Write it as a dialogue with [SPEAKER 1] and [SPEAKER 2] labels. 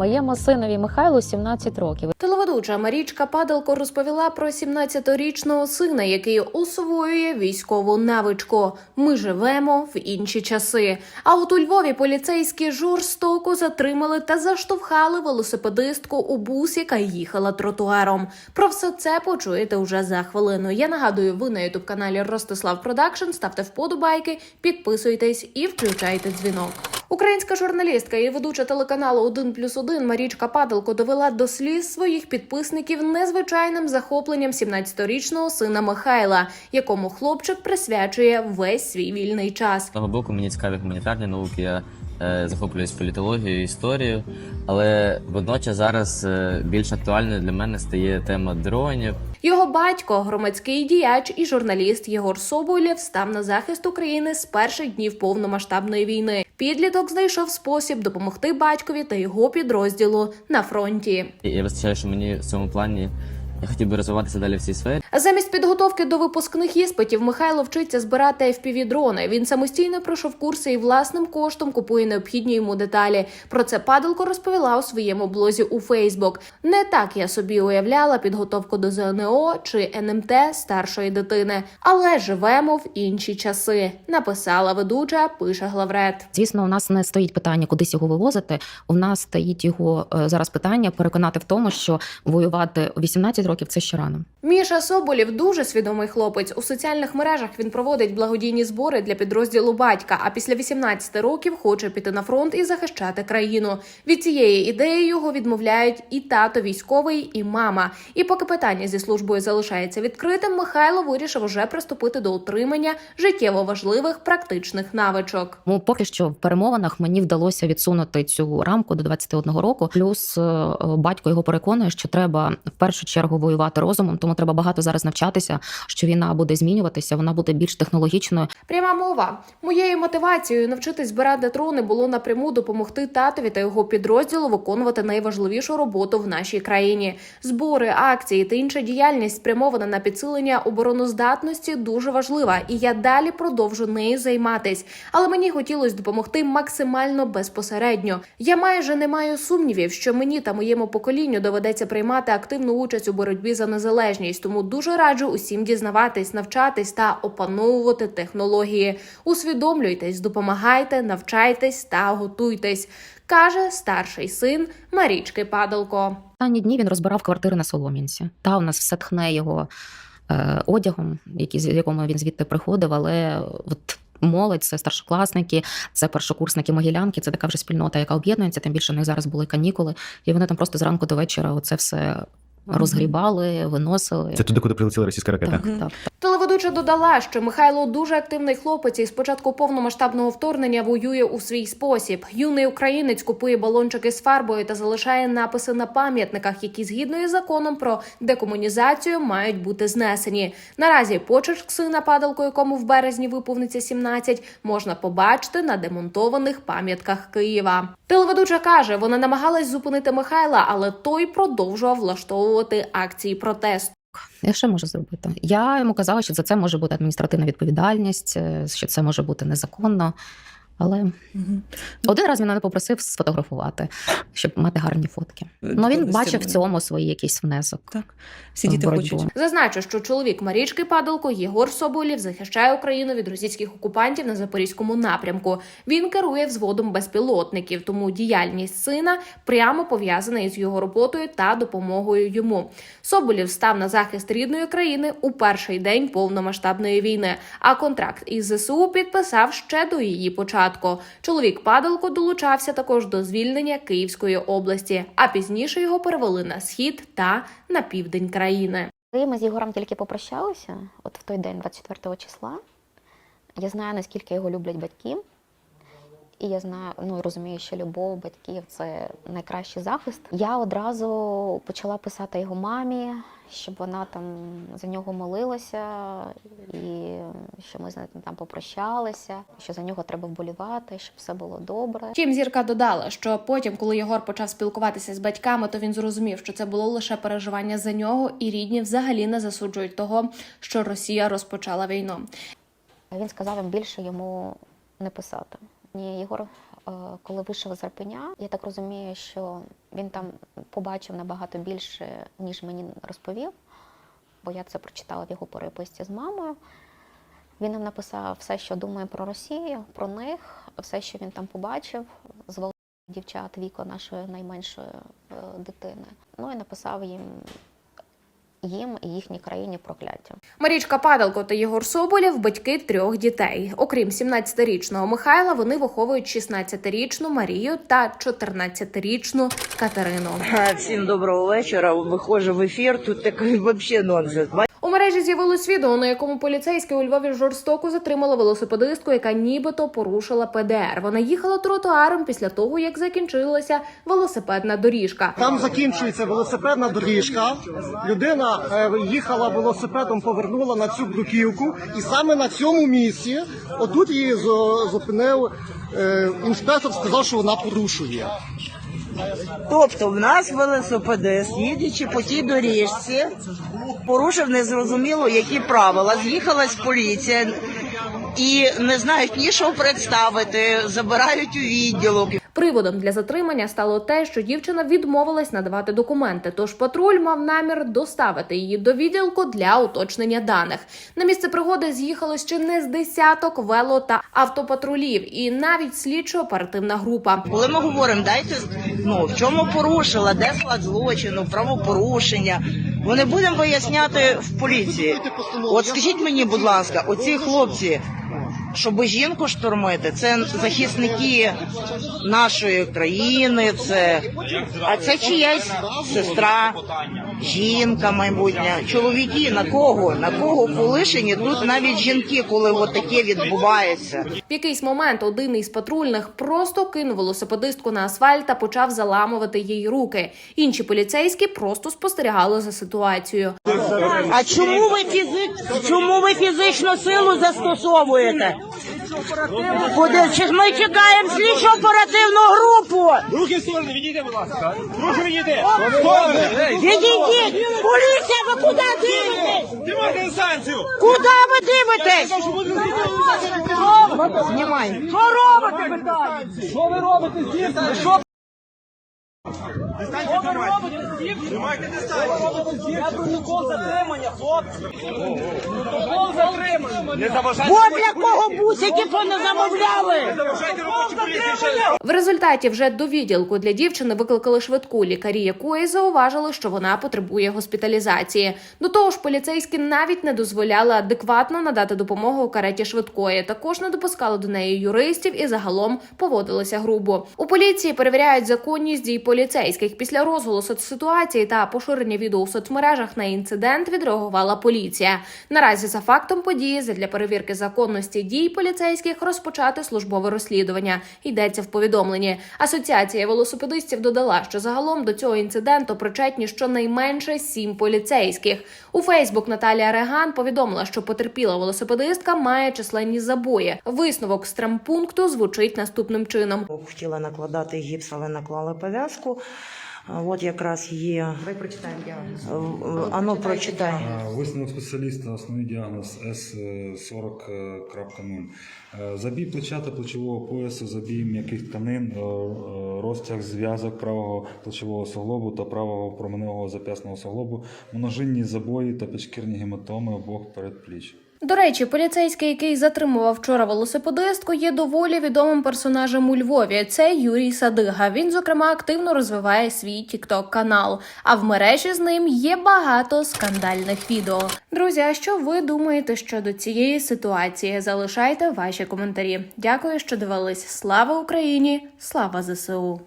[SPEAKER 1] Моєму синові Михайлу 17 років.
[SPEAKER 2] Телеведуча Марічка Падалко розповіла про 17-річного сина, який освоює військову навичку. Ми живемо в інші часи. А от у Львові поліцейські жорстоко затримали та заштовхали велосипедистку у бус, яка їхала тротуаром. Про все це почуєте уже за хвилину. Я нагадую, ви на ютуб каналі Ростислав Продакшн. Ставте вподобайки, підписуйтесь і включайте дзвінок. Українська журналістка і ведуча телеканалу 1 плюс 1 Марічка Падалко довела до сліз своїх підписників незвичайним захопленням 17-річного сина Михайла, якому хлопчик присвячує весь свій вільний час.
[SPEAKER 3] З того боку, мені цікаві гуманітарні науки, я захоплююсь політологією, історією, але водночас зараз е, більш актуальною для мене стає тема дронів.
[SPEAKER 2] Його батько, громадський діяч і журналіст Єгор Соболєв став на захист України з перших днів повномасштабної війни. Підліток знайшов спосіб допомогти батькові та його підрозділу на фронті.
[SPEAKER 3] І я визначаю, що мені в цьому плані я хотів би розвиватися далі в цій сфері.
[SPEAKER 2] Замість підготовки до випускних іспитів Михайло вчиться збирати FPV-дрони. Він самостійно пройшов курси і власним коштом купує необхідні йому деталі. Про це падалко розповіла у своєму блозі у Фейсбук. Не так я собі уявляла підготовку до ЗНО чи НМТ старшої дитини, але живемо в інші часи. Написала ведуча, пише главред.
[SPEAKER 1] Звісно, у нас не стоїть питання, кудись його вивозити. У нас стоїть його е, зараз питання переконати в тому, що воювати у 18 років це ще рано.
[SPEAKER 2] Міша Соболєв дуже свідомий хлопець. У соціальних мережах він проводить благодійні збори для підрозділу батька. А після 18 років хоче піти на фронт і захищати країну. Від цієї ідеї його відмовляють і тато військовий, і мама. І поки питання зі службою залишається відкритим, Михайло вирішив уже приступити до отримання життєво важливих практичних навичок.
[SPEAKER 1] Тому поки що в перемовинах мені вдалося відсунути цю рамку до 21 року. Плюс е, е, батько його переконує, що треба в першу чергу воювати розумом, тому треба багато зараз навчатися, що війна буде змінюватися, вона буде більш технологічною.
[SPEAKER 2] Пряма мова моєю мотивацією навчитись збирати дрони було напряму допомогти татові та його підрозділу виконувати найважливішу роботу в нашій країні. Збори, акції та інша діяльність спрямована на підсилення обороноздатності дуже важлива, і я далі продовжу нею займатись. Але мені хотілося допомогти максимально безпосередньо. Я майже не маю сумнівів, що мені та моєму поколінню доведеться приймати активну участь у боротьбі за незалежність. Тому дуже раджу усім дізнаватись, навчатись та опановувати технології. Усвідомлюйтесь, допомагайте, навчайтесь та готуйтесь, каже старший син Марічки Падалко.
[SPEAKER 1] Останні дні він розбирав квартири на Солом'янці. Та у нас все тхне його е, одягом, який, з якому він звідти приходив, але от. Молодь, це старшокласники, це першокурсники Могилянки. Це така вже спільнота, яка об'єднується. Тим більше в них зараз були канікули, і вони там просто зранку до вечора оце все розгрібали, виносили.
[SPEAKER 4] Це туди, куди прилетіла російська ракета.
[SPEAKER 1] так, так.
[SPEAKER 2] Телеведуча додала, що Михайло дуже активний хлопець і з початку повномасштабного вторгнення воює у свій спосіб. Юний українець купує балончики з фарбою та залишає написи на пам'ятниках, які згідно із законом про декомунізацію мають бути знесені. Наразі почерк сина падалко, якому в березні виповниться 17, можна побачити на демонтованих пам'ятках Києва. Телеведуча каже, вона намагалась зупинити Михайла, але той продовжував влаштовувати акції протесту.
[SPEAKER 1] Я що можу зробити? Я йому казала, що за це може бути адміністративна відповідальність, е, що це може бути незаконно. Але один раз він мене попросив сфотографувати, щоб мати гарні фотки. Ну він бачив в цьому свій якийсь внесок.
[SPEAKER 5] Так, всі
[SPEAKER 1] в
[SPEAKER 5] діти хочуть.
[SPEAKER 2] Зазначу, що чоловік Марічки Падалко Єгор Соболєв захищає Україну від російських окупантів на запорізькому напрямку. Він керує взводом безпілотників, тому діяльність сина прямо пов'язана із його роботою та допомогою йому. Соболєв став на захист рідної країни у перший день повномасштабної війни. А контракт із ЗСУ підписав ще до її початку. Чоловік Падалко долучався також до звільнення Київської області, а пізніше його перевели на схід та на південь країни.
[SPEAKER 6] Коли ми з Єгором тільки попрощалися, от в той день, 24 числа, я знаю, наскільки його люблять батьки. І я знаю, ну розумію, що любов батьків це найкращий захист. Я одразу почала писати його мамі, щоб вона там за нього молилася, і що ми з ним там попрощалися, що за нього треба вболівати, щоб все було добре.
[SPEAKER 2] Втім, зірка додала, що потім, коли Єгор почав спілкуватися з батьками, то він зрозумів, що це було лише переживання за нього, і рідні взагалі не засуджують того, що Росія розпочала війну.
[SPEAKER 6] Він сказав їм більше йому не писати. Мені Єгор е, коли вийшов з Арпеня, я так розумію, що він там побачив набагато більше, ніж мені розповів, бо я це прочитала в його переписці з мамою. Він нам написав все, що думає про Росію, про них, все, що він там побачив, звалив дівчат віко нашої найменшої е, дитини. Ну і написав їм їм і їхній країні прокляття.
[SPEAKER 2] Марічка Падалко та Єгор Соболєв – батьки трьох дітей. Окрім 17-річного Михайла, вони виховують 16-річну Марію та 14-річну Катерину.
[SPEAKER 4] Всім доброго вечора. Виходжу в ефір. Тут такий взагалі нонсенс.
[SPEAKER 2] Мережі з'явилось відео, на якому поліцейські у Львові жорстоко затримали велосипедистку, яка нібито порушила ПДР. Вона їхала тротуаром після того, як закінчилася велосипедна доріжка.
[SPEAKER 5] Там закінчується велосипедна доріжка. Людина е, їхала велосипедом, повернула на цю бруківку, і саме на цьому місці, отут її зупинив е, інспектор, сказав, що вона порушує.
[SPEAKER 4] Тобто, в нас велосипедист, їдучи по тій доріжці, порушив незрозуміло які правила. З'їхалась поліція і не знають ні що представити, забирають у відділок.
[SPEAKER 2] Приводом для затримання стало те, що дівчина відмовилась надавати документи. Тож патруль мав намір доставити її до відділку для уточнення даних. На місце пригоди з'їхалось чи не з десяток вело та автопатрулів, і навіть слідчо-оперативна група.
[SPEAKER 4] Коли ми говоримо, дайте ну в чому порушила, де склад злочину, правопорушення. Вони будемо виясняти в поліції. От скажіть мені, будь ласка, оці хлопці, щоб жінку штурмити, це захисники нашої країни, це а це чиясь сестра, жінка майбутня, чоловіки. На кого? На кого полишені? Тут навіть жінки, коли от таке відбувається.
[SPEAKER 2] В якийсь момент один із патрульних просто кинув велосипедистку на асфальт та почав заламувати їй руки. Інші поліцейські просто спостерігали за ситуацією.
[SPEAKER 4] А чому ви фізи... чому ви фізичну силу застосовуєте? Чи ми чекаємо слідчу оперативну групу?
[SPEAKER 7] Руки в сторони, відійде, будь ласка. Руки відійде. В сторони.
[SPEAKER 4] Відійдіть! Поліція, ви куди дивитесь?
[SPEAKER 7] Тримайте дистанцію.
[SPEAKER 4] Куди ви дивитесь?
[SPEAKER 7] Що буде
[SPEAKER 4] Знімай. Що робите, питаю?
[SPEAKER 7] Що ви робите з дітьми? Що? Дистанцію тримайте. Тримайте дистанцію. Я протокол затримання, хлопці. Протокол затримання. Не
[SPEAKER 4] для кого бусики то замовляли?
[SPEAKER 7] Не заважайте роботі поліції ще.
[SPEAKER 2] В результаті вже до відділку для дівчини викликали швидку лікарі, якої зауважили, що вона потребує госпіталізації. До того ж, поліцейські навіть не дозволяли адекватно надати допомогу у кареті швидкої. Також не допускали до неї юристів і загалом поводилися грубо. У поліції перевіряють законність дій поліцейських. Після розголосу ситуації та поширення відео у соцмережах на інцидент відреагувала поліція. Наразі за фактом події для перевірки законності дій поліцейських розпочати службове розслідування. Йдеться в повідомленні. Асоціація велосипедистів додала, що загалом до цього інциденту причетні щонайменше сім поліцейських. У Фейсбук Наталія Реган повідомила, що потерпіла велосипедистка має численні забої. Висновок з травмпункту звучить наступним чином.
[SPEAKER 4] Хотіла накладати гіпс, але наклала пов'язку. От якраз є. Давай прочитаємо діагноз. Ану, прочитай.
[SPEAKER 8] Висновок спеціаліста, основний діагноз С40.0. Е, Забій плеча та плечового поясу, забій м'яких тканин, е, е, розтяг зв'язок правого плечового суглобу та правого променевого зап'ясного суглобу, множинні забої та підшкірні гематоми обох передпліч.
[SPEAKER 2] До речі, поліцейський, який затримував вчора велосипедистку, є доволі відомим персонажем у Львові. Це Юрій Садига. Він, зокрема, активно розвиває свій тікток канал. А в мережі з ним є багато скандальних відео. Друзі, а що ви думаєте щодо цієї ситуації? Залишайте ваші коментарі. Дякую, що дивились. Слава Україні! Слава ЗСУ!